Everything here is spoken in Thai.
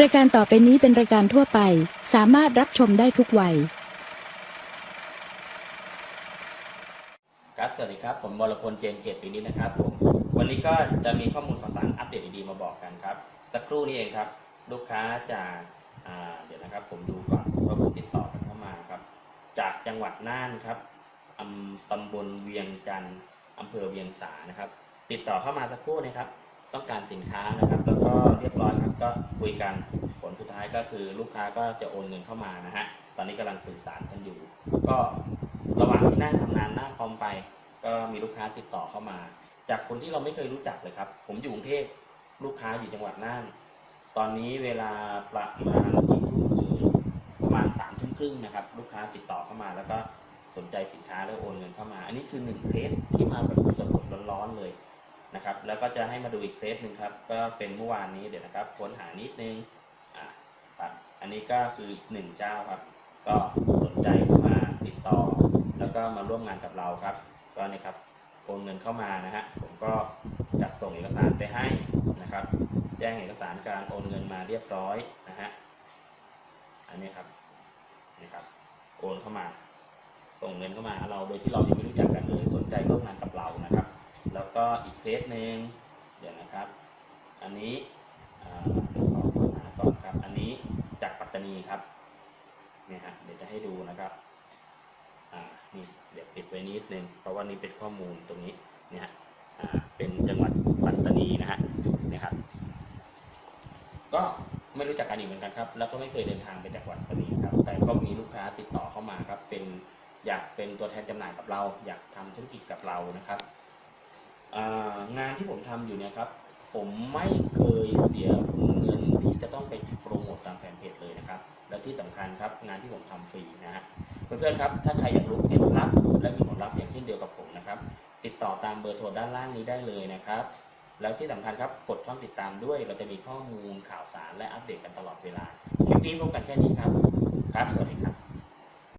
รายการต่อไปนี้เป็นรายการทั่วไป สามารถรับชมได้ทุกวัย ครับ สวัสดีครับ ผมวรพลเจนเกตปีนี้นะครับผม วันนี้ก็จะมีข้อมูลข่าวสารอัปเดตดีๆมาบอกกันครับ สักครู่นี้เองครับ ลูกค้าจากาเดี๋ยวนะครับ ผมดูก่อนว่าผู้ติดต่อกันเข้ามาครับ จากจังหวัดน่านครับอำตำบลเวียงจันทร์อำเภอเวียงสานะครับ ติดต่อเข้ามาสักครู่นะครับ ต้องการสินค้านะครับแล้วก็เรียบร้อยครับก็คุยกันผลสุดท้ายก็คือลูกค้าก็จะโอนเงินเข้ามานะฮะตอนนี้กำลังสื่อสารกันอยู่ ก็ระหว่างที่นั่งทำงานหน้าคอมไป ก็มีลูกค้าติดต่อเข้ามา จากคนที่เราไม่เคยรู้จักเลยครับ ผมอยู่กรุงเทพลูกค้าอยู่จังหวัดน่าน ตอนนี้เวลาประมาณประมาณสามทุ่มครึ่งนะครับ ลูกค้าติดต่อเข้ามา แล้วก็สนใจสินค้าแล้วโอนเงินเข้ามา อันนี้คือหนึ่งเคสที่มาแบบสดๆร้อนๆเลย นะครับ แล้วก็จะให้มาดูอีกเคสหนึ่งครับ ก็เป็นเมื่อวานนี้เดี๋ยวนะครับค้นหานิดนึงอ่าครับอันนี้ก็คืออีกหนึ่งเจ้าครับ ก็สนใจเข้ามาติดต่อ แล้วก็มาร่วมงานกับเราครับ ก็เนี่ยครับโอนเงินเข้ามานะฮะผมก็จัดส่งเอกสารไปให้นะครับ แจ้งเอกสารการโอนเงินมาเรียบร้อยนะฮะอันนี้ครับนี่ครับโอนเข้ามาส่งเงินเข้ามาหาเราโดยที่เรายังไม่รู้ สหนึ่งเดี๋ยวนะครับ อันนี้อ่าเดี๋ยวขอค้นหาก่อนครับ อันนี้จากปัตตานีครับเนี่ยฮะเดี๋ยวจะให้ดูนะครับอ่านี่เดี๋ยวปิดไว้นิดนึงเพราะว่านี่เป็นข้อมูลตรงนี้เนี่ยฮะเป็นจังหวัดปัตตานีนะฮะเนี่ยครับ ก็ไม่รู้จักกันอีกเหมือนกันครับ แล้วก็ไม่เคยเดินทางไปจังหวัดปัตตานีครับ แต่ก็มีลูกค้าติดต่อเข้ามาครับ เป็นอยากเป็นตัวแทนจำหน่ายกับเรา อยากทำธุรกิจกับเรานะครับ งานที่ผมทำอยู่เนี่ยครับ ผมไม่เคยเสียเงินที่จะต้องไปโปรโมทตามแฟนเพจเลยนะครับ และที่สำคัญครับงานที่ผมทำฟรีนะฮะเพื่อนๆครับถ้าใครอยากรู้เคล็ดลับและมีผลลัพธ์อย่างเช่นเดียวกับผมนะครับ ติดต่อตามเบอร์โทรด้านล่างนี้ได้เลยนะครับ แล้วที่สำคัญครับกดช่องติดตามด้วย เราจะมีข้อมูลข่าวสารและอัปเดตกันตลอดเวลาคลิปนี้พบกันแค่นี้ครับครับสวัสดีครับ